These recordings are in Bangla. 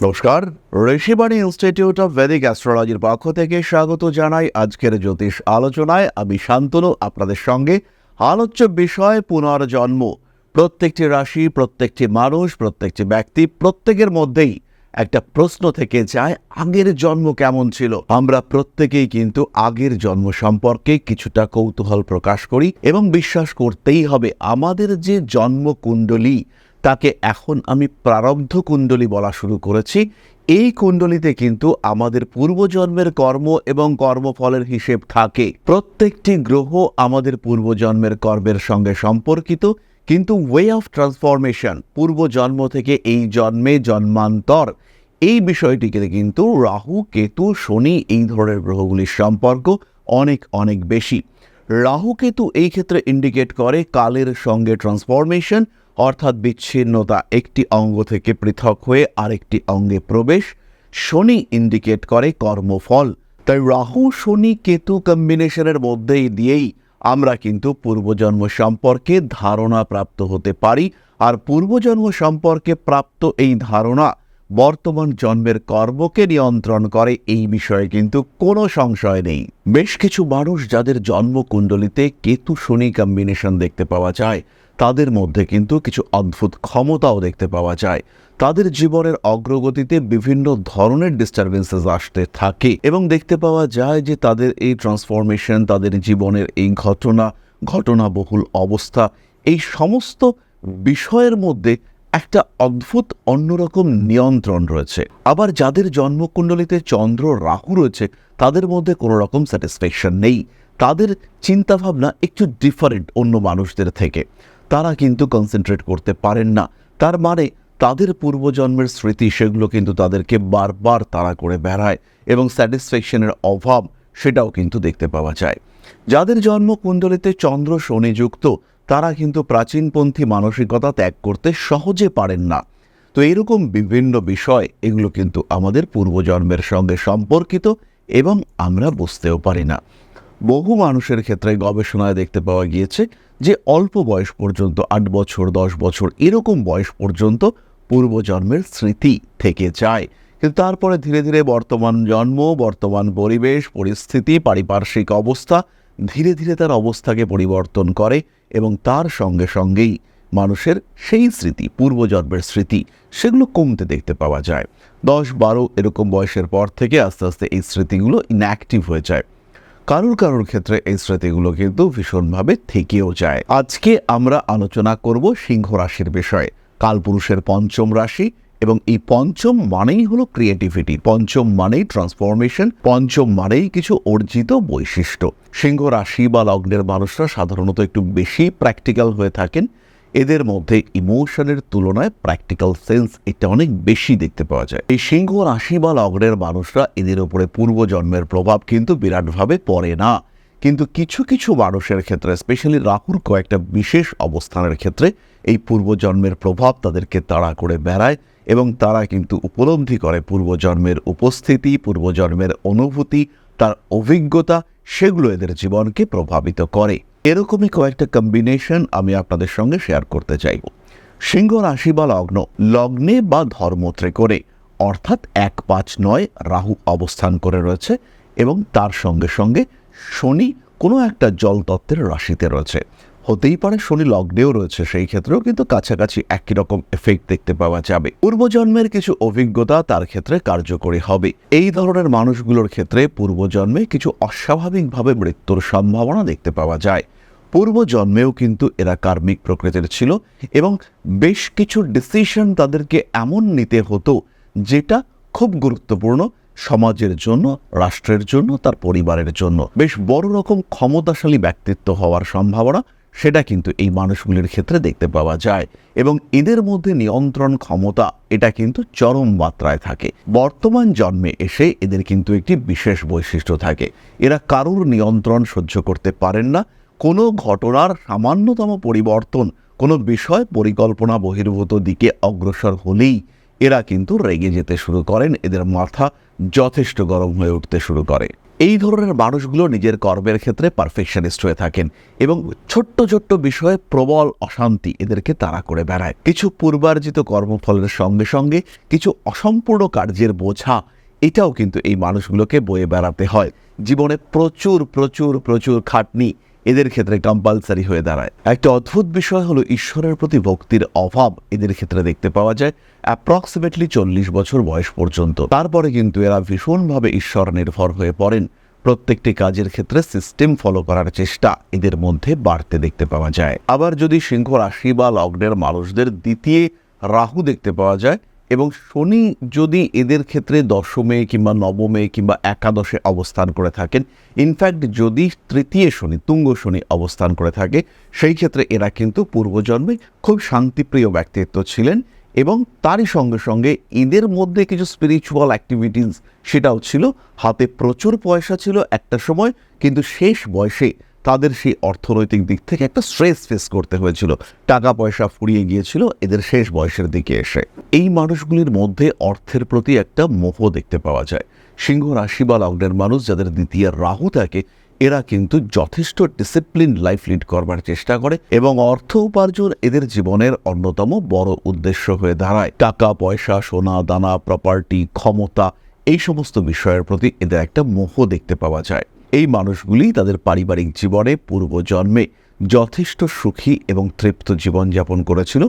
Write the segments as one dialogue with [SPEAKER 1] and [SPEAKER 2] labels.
[SPEAKER 1] নমস্কার, ঋষিবাণী ইনস্টিটিউট অফ ভেদিক অ্যাস্ট্রোলজির পক্ষ থেকে স্বাগত জানাই আজকের জ্যোতিষ আলোচনায়। আমি শান্তনু, আপনাদের সঙ্গে আলোচ্য বিষয় পুনর্জন্ম। প্রত্যেকটি রাশি, প্রত্যেকটি মানুষ, প্রত্যেকটি ব্যক্তি, প্রত্যেকের মধ্যেই একটা প্রশ্ন থেকে যায়, আগের জন্ম কেমন ছিল? আমরা প্রত্যেকেই কিন্তু আগের জন্ম সম্পর্কে কিছুটা কৌতূহল প্রকাশ করি এবং বিশ্বাস করতেই হবে আমাদের যে জন্ম কুণ্ডলী তাকে এখন আমি প্রারব্ধ কুণ্ডলী বলা শুরু করেছি। এই কুণ্ডলিতে কিন্তু আমাদের পূর্বজন্মের কর্ম এবং কর্মফলের হিসেব থাকে। প্রত্যেকটি গ্রহ আমাদের পূর্বজন্মের কর্মের সঙ্গে সম্পর্কিত, কিন্তু ওয়ে অফ ট্রান্সফরমেশন পূর্বজন্ম থেকে এই জন্মে জন্মান্তর। এই বিষয়টিকে কিন্তু রাহু, কেতু, শনি এই ধরনের গ্রহগুলির সম্পর্ক অনেক অনেক বেশি। রাহু, কেতু এই ক্ষেত্রে ইন্ডিকেট করে কালের সঙ্গে ট্রান্সফরমেশন অর্থাৎ বিচ্ছিন্নতা একটি অঙ্গ থেকে পৃথক হয়ে আরেকটি অঙ্গে প্রবেশ, শনি ইন্ডিকেট করে কর্মফল। তাই রাহু, শনি, কেতু কম্বিনেশনের মধ্যেই দিয়েই আমরা কিন্তু পূর্বজন্ম সম্পর্কে ধারণা প্রাপ্ত হতে পারি আর পূর্বজন্ম সম্পর্কে প্রাপ্ত এই ধারণা বর্তমান জন্মের কর্মকে নিয়ন্ত্রণ করে এই বিষয়ে কিন্তু কোনো সংশয় নেই। বেশ কিছু মানুষ যাদের জন্মকুণ্ডলিতে কেতু শনি কম্বিনেশন দেখতে পাওয়া যায় তাদের মধ্যে কিন্তু কিছু অদ্ভুত ক্ষমতাও দেখতে পাওয়া যায়। তাদের জীবনের অগ্রগতিতে বিভিন্ন ধরনের ডিস্টারবেন্সেস আসতে থাকে এবং দেখতে পাওয়া যায় যে তাদের এই ট্রান্সফরমেশন তাদের জীবনের এই ঘটনা, ঘটনাবহুল অবস্থা, এই সমস্ত বিষয়ের মধ্যে একটা অদ্ভুত অন্যরকম নিয়ন্ত্রণ রয়েছে। আবার যাদের জন্মকুণ্ডলিতে চন্দ্র রাহু রয়েছে, তাদের মধ্যে কোনো রকম স্যাটিসফ্যাকশন নেই। তাদের চিন্তাভাবনা একটু ডিফারেন্ট অন্য মানুষদের থেকে। তারা কিন্তু কনসেন্ট্রেট করতে পারেন না। তার মানে তাদের পূর্বজন্মের স্মৃতি সেগুলো কিন্তু তাদেরকে বারবার তাড়া করে বেড়ায় এবং স্যাটিসফ্যাকশনের অভাব সেটাও কিন্তু দেখতে পাওয়া যায়। যাদের জন্মকুণ্ডলিতে চন্দ্র শনিযুক্ত, তারা কিন্তু প্রাচীনপন্থী মানসিকতা ত্যাগ করতে সহজে পারেন না। তো এরকম বিভিন্ন বিষয়, এগুলো কিন্তু আমাদের পূর্বজন্মের সঙ্গে সম্পর্কিত এবং আমরা বুঝতেও পারি না। বহু মানুষের ক্ষেত্রে গবেষণায় দেখতে পাওয়া গিয়েছে যে অল্প বয়স পর্যন্ত, আট বছর, দশ বছর, এরকম বয়স পর্যন্ত পূর্বজন্মের স্মৃতি থেকে যায়। কিন্তু তারপরে ধীরে ধীরে বর্তমান জন্ম, বর্তমান পরিবেশ, পরিস্থিতি, পারিপার্শ্বিক অবস্থা ধীরে ধীরে তার অবস্থাকে পরিবর্তন করে এবং তার সঙ্গে সঙ্গেই মানুষের সেই স্মৃতি, পূর্বজন্মের স্মৃতি, সেগুলো কমতে দেখতে পাওয়া যায়। দশ বারো এরকম বয়সের পর থেকে আস্তে আস্তে এই স্মৃতিগুলো ইনঅ্যাক্টিভ হয়ে যায়। কারুর কারুর ক্ষেত্রে এই স্মৃতিগুলো কিন্তু ভীষণভাবে থেকেও যায়। আজকে আমরা আলোচনা করব সিংহ রাশির বিষয়ে। কালপুরুষের পঞ্চম রাশি এবং এই পঞ্চম মানেই হলো ক্রিয়েটিভিটি পঞ্চম মানেই ট্রান্সফরমেশন পঞ্চম মানেই কিছু অর্জিত বৈশিষ্ট্য। সিংহ রাশি বা লগ্নের মানুষরা সাধারণত একটু বেশি প্র্যাকটিক্যাল হয়ে থাকেন। এদের মধ্যে ইমোশনের তুলনায় প্র্যাকটিক্যাল সেন্স এটা অনেক বেশি দেখতে পাওয়া যায়। এই সিংহ রাশি বা লগ্নের মানুষরা এদের উপরে পূর্বজন্মের প্রভাব কিন্তু বিরাটভাবে পড়ে না। কিন্তু কিছু কিছু মানুষের ক্ষেত্রে, স্পেশালি রাহুর কয়েকটা বিশেষ অবস্থানের ক্ষেত্রে, এই পূর্বজন্মের প্রভাব তাদেরকে তাড়া করে বেড়ায় এবং তারা কিন্তু উপলব্ধি করে পূর্বজন্মের উপস্থিতি, পূর্বজন্মের অনুভূতি, তার অভিজ্ঞতা, সেগুলো এদের জীবনকে প্রভাবিত করে। এরকমই কয়েকটা কম্বিনেশন আমি আপনাদের সঙ্গে শেয়ার করতে চাইব। সিংহ রাশি বা লগ্ন, লগ্নে বা ধর্মত্রে করে, অর্থাৎ এক পাঁচ নয় রাহু অবস্থান করে রয়েছে এবং তার সঙ্গে সঙ্গে শনি কোনো একটা জলতত্ত্বের রাশিতে রয়েছে। হতেই পারে শনি লগ্নেও রয়েছে সেই ক্ষেত্রেও, কিন্তু কাছাকাছি একই রকম এফেক্ট দেখতে পাওয়া যাবে। পূর্বজন্মের কিছু অভিজ্ঞতা তার ক্ষেত্রে কার্যকরী হবে। এই ধরনের মানুষগুলোর ক্ষেত্রে পূর্বজন্মে কিছু অস্বাভাবিকভাবে মৃত্যুর সম্ভাবনা দেখতে পাওয়া যায়। পূর্বজন্মেও কিন্তু এরা কার্মিক প্রকৃতির ছিল এবং বেশ কিছু ডিসিশন তাদেরকে এমন নিতে হতো যেটা খুব গুরুত্বপূর্ণ সমাজের জন্য, রাষ্ট্রের জন্য, তার পরিবারের জন্য। বেশ বড় রকম ক্ষমতাশালী ব্যক্তিত্ব হওয়ার সম্ভাবনা সেটা কিন্তু এই মানুষগুলির ক্ষেত্রে দেখতে পাওয়া যায় এবং এদের মধ্যে নিয়ন্ত্রণ ক্ষমতা এটা কিন্তু চরম মাত্রায় থাকে। বর্তমান জন্মে এসে এদের কিন্তু একটি বিশেষ বৈশিষ্ট্য থাকে। এরা কারুর নিয়ন্ত্রণ সহ্য করতে পারেন না, কোনো ঘটনার সামান্যতম পরিবর্তন, কোনো বিষয় পরিকল্পনা বহির্ভূত দিকে অগ্রসর হলেই এরা কিন্তু রেগে যেতে শুরু করেন, এদের মাথা যথেষ্ট গরম হয়ে উঠতে শুরু করে। এই ধরনের মানুষগুলো নিজের কর্মের ক্ষেত্রে পারফেকশনিস্ট হয়ে থাকেন এবং ছোট্ট ছোট্ট বিষয়ে প্রবল অশান্তি এদেরকে তাড়া করে বেড়ায়। কিছু পূর্বার্জিত কর্মফলের সঙ্গে সঙ্গে কিছু অসম্পূর্ণ কার্যের বোঝা, এটাও কিন্তু এই মানুষগুলোকে বয়ে বেড়াতে হয়। জীবনে প্রচুর প্রচুর প্রচুর খাটনি এদের ক্ষেত্রে কম্পালসারি হয়ে দাঁড়ায়। একটা অদ্ভুত বিষয় হলো ঈশ্বরের প্রতি ভক্তির অভাব এদের ক্ষেত্রে দেখতে পাওয়া যায় অ্যাপ্রক্সিমেটলি চল্লিশ বছর বয়স পর্যন্ত। তারপরে কিন্তু এরা ভীষণভাবে ঈশ্বর নির্ভর হয়ে পড়েন। প্রত্যেকটি কাজের ক্ষেত্রে সিস্টেম ফলো করার চেষ্টা এদের মধ্যে বাড়তে দেখতে পাওয়া যায়। আবার যদি সিংহ রাশি বা লগ্নের মানুষদের দ্বিতীয় রাহু দেখতে পাওয়া যায় এবং শনি যদি এদের ক্ষেত্রে দশমে কিংবা নবমে কিংবা একাদশে অবস্থান করে থাকেন ইনফ্যাক্ট যদি তৃতীয় শনি, তুঙ্গ শনি অবস্থান করে থাকে, সেই ক্ষেত্রে এরা কিন্তু পূর্বজন্মে খুব শান্তিপ্রিয় ব্যক্তিত্ব ছিলেন এবং তারই সঙ্গে সঙ্গে এদের মধ্যে কিছু স্পিরিচুয়াল অ্যাক্টিভিটিস সেটাও ছিল। হাতে প্রচুর পয়সা ছিল একটা সময়, কিন্তু শেষ বয়সে তাদের সেই অর্থনৈতিক দিক থেকে একটা স্ট্রেস ফেস করতে হয়েছিল। টাকা পয়সা ফুরিয়ে গিয়েছিল এদের শেষ বয়সের দিকে এসে। এই মানুষগুলির মধ্যে অর্থের প্রতি একটা মোহ দেখতে পাওয়া যায়। সিংহ রাশি বা লগ্নের মানুষ যাদের দ্বিতীয় রাহু থাকে, এরা কিন্তু যথেষ্ট ডিসিপ্লিন লাইফ লিড করবার চেষ্টা করে এবং অর্থ উপার্জন এদের জীবনের অন্যতম বড় উদ্দেশ্য হয়ে দাঁড়ায়। টাকা, পয়সা, সোনা, দানা প্রপার্টি ক্ষমতা, এই সমস্ত বিষয়ের প্রতি এদের একটা মোহ দেখতে পাওয়া যায়। এই মানুষগুলি তাদের পারিবারিক জীবনে পূর্বজন্মে যথেষ্ট সুখী এবং তৃপ্ত জীবনযাপন করেছিল,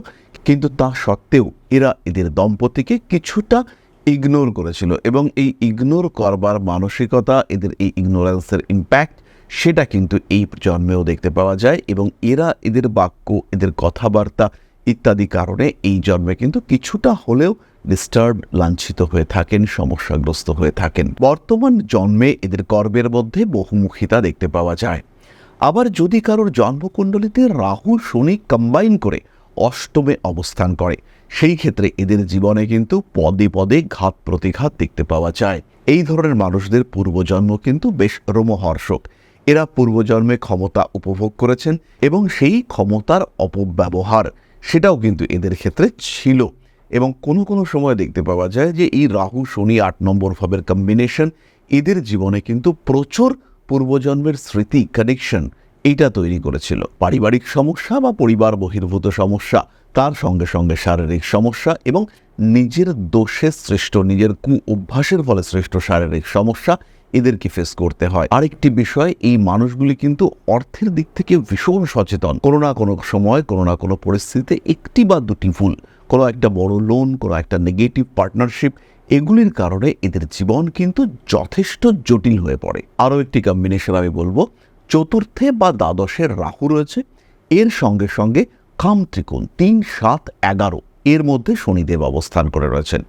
[SPEAKER 1] কিন্তু তা সত্ত্বেও এরা এদের দম্পতিকে কিছুটা ইগনোর করেছিল এবং এই ইগনোর করবার মানসিকতা, এদের এই ইগনোরেন্সের ইম্প্যাক্ট সেটা কিন্তু এই জন্মেও দেখতে পাওয়া যায় এবং এরা এদের বাক্য, এদের কথাবার্তা ইত্যাদি কারণে এই জন্মে কিন্তু কিছুটা হলেও ডিস্টার্ব লাঞ্ছিত হয়ে থাকেন, সমস্যাগ্রস্ত হয়ে থাকেন। বর্তমান জন্মে এদের কর্মের মধ্যে বহুমুখিতা দেখতে পাওয়া যায়। আবার যদি কারোর জন্মকুণ্ডলিতে রাহু, শনি কম্বাইন করে অষ্টমে অবস্থান করে, সেই ক্ষেত্রে এদের জীবনে কিন্তু পদে পদে ঘাত প্রতিঘাত দেখতে পাওয়া যায়। এই ধরনের মানুষদের পূর্বজন্ম কিন্তু বেশ রোমহর্ষক। এরা পূর্বজন্মে ক্ষমতা উপভোগ করেছেন এবং সেই ক্ষমতার অপব্যবহার সেটাও কিন্তু এদের ক্ষেত্রে ছিল। এবং কোনো কোনো সময় দেখতে পাওয়া যায় যে এই রাহু, শনি আট নম্বর ভাবের কম্বিনেশন এদের জীবনে কিন্তু প্রচুর পূর্বজন্মের স্মৃতি কানেকশন এইটা তৈরি করেছিল। পারিবারিক সমস্যা বা পরিবার বহির্ভূত সমস্যা, তার সঙ্গে সঙ্গে শারীরিক সমস্যা এবং নিজের দোষে সৃষ্ট, নিজের কু অভ্যাসের ফলে সৃষ্ট শারীরিক সমস্যা এদেরকে ফেস করতে হয়। আরেকটি বিষয়, এই মানুষগুলি কিন্তু অর্থের দিক থেকে ভীষণ সচেতন। কোনো না কোনো সময়, কোনো না কোনো পরিস্থিতিতে একটি বা দুটি ভুল, কোনো একটা বড় লোন কোনো একটা নেগেটিভ পার্টনারশিপ এগুলির কারণে এদের জীবন কিন্তু যথেষ্ট জটিল হয়ে পড়ে। আরও একটি কম্বিনেশন আমি বলব, চতুর্থে বা দ্বাদশের রাহু রয়েছে, এর সঙ্গে সঙ্গে কাম ত্রিকোণ তিন সাত এগারো, এর মধ্যে শনিদেব অবস্থান করে রয়েছেন।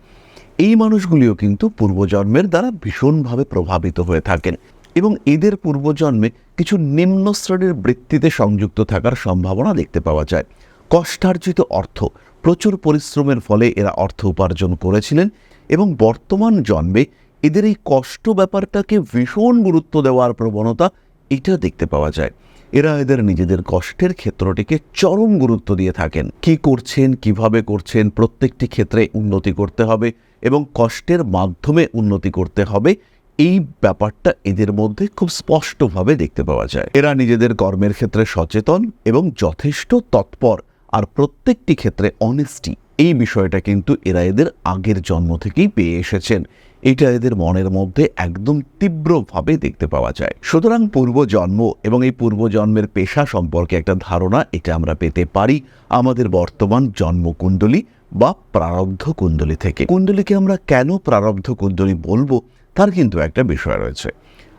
[SPEAKER 1] এই মানুষগুলিও কিন্তু পূর্বজন্মের দ্বারা ভীষণভাবে প্রভাবিত হয়ে থাকেন এবং এদের পূর্বজন্মে কিছু নিম্ন শ্রেণির বৃত্তিতে সংযুক্ত থাকার সম্ভাবনা দেখতে পাওয়া যায়। কষ্টার্জিত অর্থ, প্রচুর পরিশ্রমের ফলে এরা অর্থ উপার্জন করেছিলেন এবং বর্তমান জন্মে এদের এই কষ্ট ব্যাপারটাকে ভীষণ গুরুত্ব দেওয়ার প্রবণতা এটা দেখতে পাওয়া যায়। এরা এদের নিজেদের কষ্টের ক্ষেত্রটিকে চরম গুরুত্ব দিয়ে থাকেন। কি করছেন, কীভাবে করছেন, প্রত্যেকটি ক্ষেত্রে উন্নতি করতে হবে এবং কষ্টের মাধ্যমে উন্নতি করতে হবে, এই ব্যাপারটা এদের মধ্যে খুব স্পষ্টভাবে দেখতে পাওয়া যায়। এরা নিজেদের কর্মের ক্ষেত্রে সচেতন এবং যথেষ্ট তৎপর আর প্রত্যেকটি ক্ষেত্রে অনেস্টি এই বিষয়টা কিন্তু এরা এদের আগের জন্ম থেকেই পেয়ে এসেছেন। এটা এদের মনের মধ্যে একদম তীব্রভাবে দেখতে পাওয়া যায়। সুতরাং পূর্বজন্ম এবং এই পূর্বজন্মের পেশা সম্পর্কে একটা ধারণা এটা আমরা পেতে পারি আমাদের বর্তমান জন্মকুণ্ডলী বা প্রারব্ধ কুণ্ডলী থেকে। কুণ্ডলীকে আমরা কেন প্রারব্ধ কুণ্ডলী বলব তার কিন্তু একটা বিষয় রয়েছে।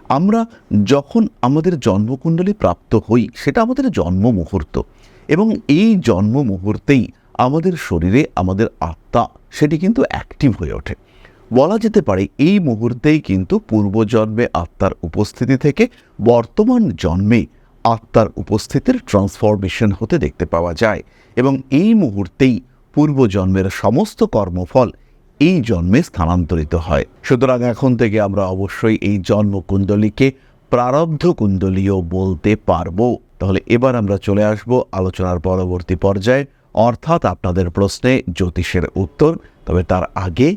[SPEAKER 1] আমরা যখন আমাদের জন্মকুণ্ডলী প্রাপ্ত হই সেটা আমাদের জন্ম মুহূর্ত এবং এই জন্ম মুহূর্তেই আমাদের শরীরে আমাদের আত্মা সেটি কিন্তু অ্যাক্টিভ হয়ে ওঠে। বলা যেতে পারে এই মুহূর্তেই কিন্তু পূর্বজন্মে আত্মার উপস্থিতি থেকে বর্তমান জন্মে আত্মার উপস্থিতির ট্রান্সফরমেশন হতে দেখতে পাওয়া যায় এবং এই মুহূর্তেই পূর্বজন্মের সমস্ত কর্মফল এই জন্মে স্থানান্তরিত হয়। সুতরাং এখন থেকে আমরা অবশ্যই এই জন্মকুণ্ডলীকে প্রারব্ধ কুণ্ডলীও বলতে পারব। তাহলে এবার আমরা চলে আসব আলোচনার পরবর্তী পর্যায়ে। অর্থাৎ আপনাদের প্রশ্নে জ্যোতিষের উত্তর, তবে তার আগে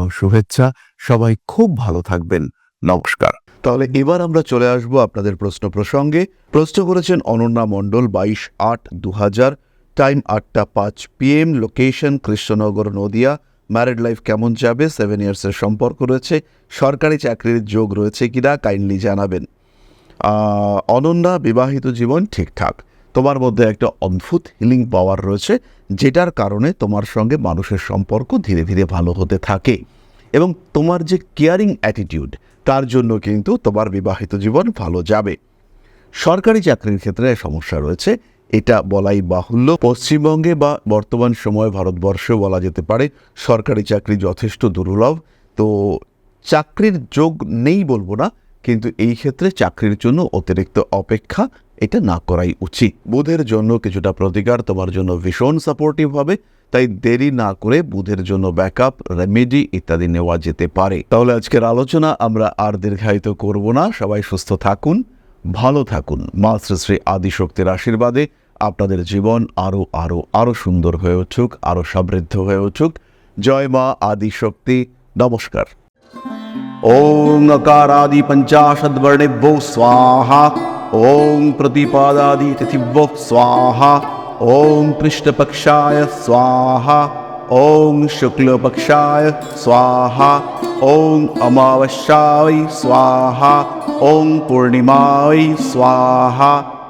[SPEAKER 1] শুভেচ্ছা। সবাই খুব ভালো থাকবেন। নমস্কার। তাহলে এবার আমরা চলে আসব আপনাদের প্রশ্ন প্রসঙ্গে। প্রশ্ন করেছেন অনন্যা মণ্ডল বাইশ আট দু হাজার টাইম আটটা পাঁচ PM. Location Krishnanagar, Nadia. Married life কেমন যাবে? সেভেন ইয়ার্সের সম্পর্ক রয়েছে। সরকারি চাকরির যোগ রয়েছে কিনা? কাইন্ডলি জানাবেন। অনন্যা, বিবাহিত জীবন ঠিকঠাক। তোমার মধ্যে একটা অদ্ভুত হিলিং পাওয়ার রয়েছে, যেটার কারণে তোমার সঙ্গে মানুষের সম্পর্ক ধীরে ধীরে ভালো হতে থাকে। এবং তোমার যে কেয়ারিং অ্যাটিটিউড তার জন্য কিন্তু তোমার বিবাহিত জীবন ভালো যাবে। সরকারি চাকরির ক্ষেত্রে সমস্যা রয়েছে, এটা বলাই বাহুল্য। পশ্চিমবঙ্গে বা বর্তমান সময়ে ভারতবর্ষেও বলা যেতে পারে, সরকারি চাকরি যথেষ্ট দুর্লভ। তো চাকরির যোগ নেই বলব না, কিন্তু এই ক্ষেত্রে চাকরির জন্য অতিরিক্ত অপেক্ষা এটা না করাই উচিত। বুধের জন্য কিছুটা প্রতিকার, তোমার জন্য ভীষণ সাপোর্টিভ হবে, তাই দেরি না করে বুধের জন্য ব্যাকআপ রেমেডি ইত্যাদি নেওয়া যেতে পারে। তাহলে আজকের আলোচনা আমরা আর দীর্ঘায়িত করব না। সবাই সুস্থ থাকুন, ভালো থাকুন। মা শ্রী আদিশক্তির আশীর্বাদে আপনাদের জীবন আরও আরও আরও সুন্দর হয়ে উঠুক আরও সমৃদ্ধ হয়ে উঠুক। জয় মা আদিশক্তি। নমস্কার। ওম নকারাদি পঞ্চাশদ্বর্ণেভ্যো স্বাহা। ॐ प्रतिपादादि तिथिभ्यो स्वाहा। ॐ कृष्णपक्षाय स्वाहा। ॐ शुक्लपक्षाय स्वाहा। ॐ अमावस्याय स्वाहा। ॐ पूर्णिमाय स्वाहा